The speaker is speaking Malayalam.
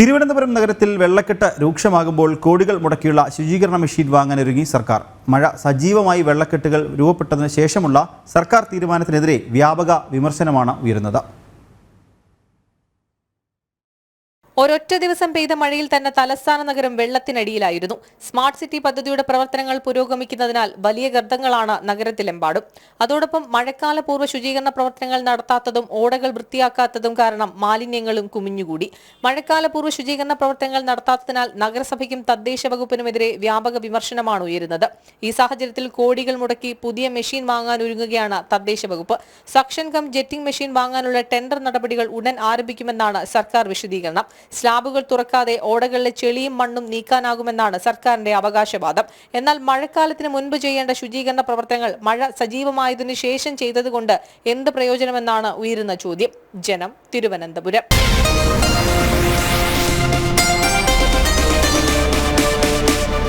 തിരുവനന്തപുരം നഗരത്തിൽ വെള്ളക്കെട്ട് രൂക്ഷമാകുമ്പോൾ കോടികൾ മുടക്കിയുള്ള ശുചീകരണ മെഷീൻ വാങ്ങാനൊരുങ്ങി സർക്കാർ. മഴ സജീവമായി വെള്ളക്കെട്ടുകൾ രൂപപ്പെട്ടതിന് ശേഷമുള്ള സർക്കാർ തീരുമാനത്തിനെതിരെ വ്യാപക വിമർശനമാണ് ഉയരുന്നത്. ഒരൊറ്റ ദിവസം പെയ്ത മഴയിൽ തന്നെ തലസ്ഥാന നഗരം വെള്ളത്തിനടിയിലായിരുന്നു. സ്മാർട്ട് സിറ്റി പദ്ധതിയുടെ പ്രവർത്തനങ്ങൾ പുരോഗമിക്കുന്നതിനാൽ വലിയ ഗർത്തങ്ങളാണ് നഗരത്തിലെമ്പാടും. അതോടൊപ്പം മഴക്കാല പൂർവ ശുചീകരണ പ്രവർത്തനങ്ങൾ നടത്താത്തതും ഓടകൾ വൃത്തിയാക്കാത്തതും കാരണം മാലിന്യങ്ങളും കുമിഞ്ഞുകൂടി. മഴക്കാല പൂർവ ശുചീകരണ പ്രവർത്തനങ്ങൾ നടത്താത്തതിനാൽ നഗരസഭയ്ക്കും തദ്ദേശ വകുപ്പിനുമെതിരെ വ്യാപക വിമർശനമാണ് ഉയരുന്നത്. ഈ സാഹചര്യത്തിൽ കോടികൾ മുടക്കി പുതിയ മെഷീൻ വാങ്ങാൻ ഒരുങ്ങുകയാണ് തദ്ദേശ വകുപ്പ്. സക്ഷൻ കം ജെറ്റിംഗ് മെഷീൻ വാങ്ങാനുള്ള ടെൻഡർ നടപടികൾ ഉടൻ ആരംഭിക്കുമെന്നാണ് സർക്കാർ വിശദീകരണം. സ്ലാബുകൾ തുറക്കാതെ ഓടകളിലെ ചെളിയും മണ്ണും നീക്കാനാകുമെന്നാണ് സർക്കാരിന്റെ അവകാശവാദം. എന്നാൽ മഴക്കാലത്തിന് മുൻപ് ചെയ്യേണ്ട ശുചീകരണ പ്രവർത്തനങ്ങൾ മഴ സജീവമായതിനു ശേഷം ചെയ്തതുകൊണ്ട് എന്ത് പ്രയോജനമെന്നാണ് ഉയരുന്ന ചോദ്യം. ജനം തിരുവനന്തപുരം.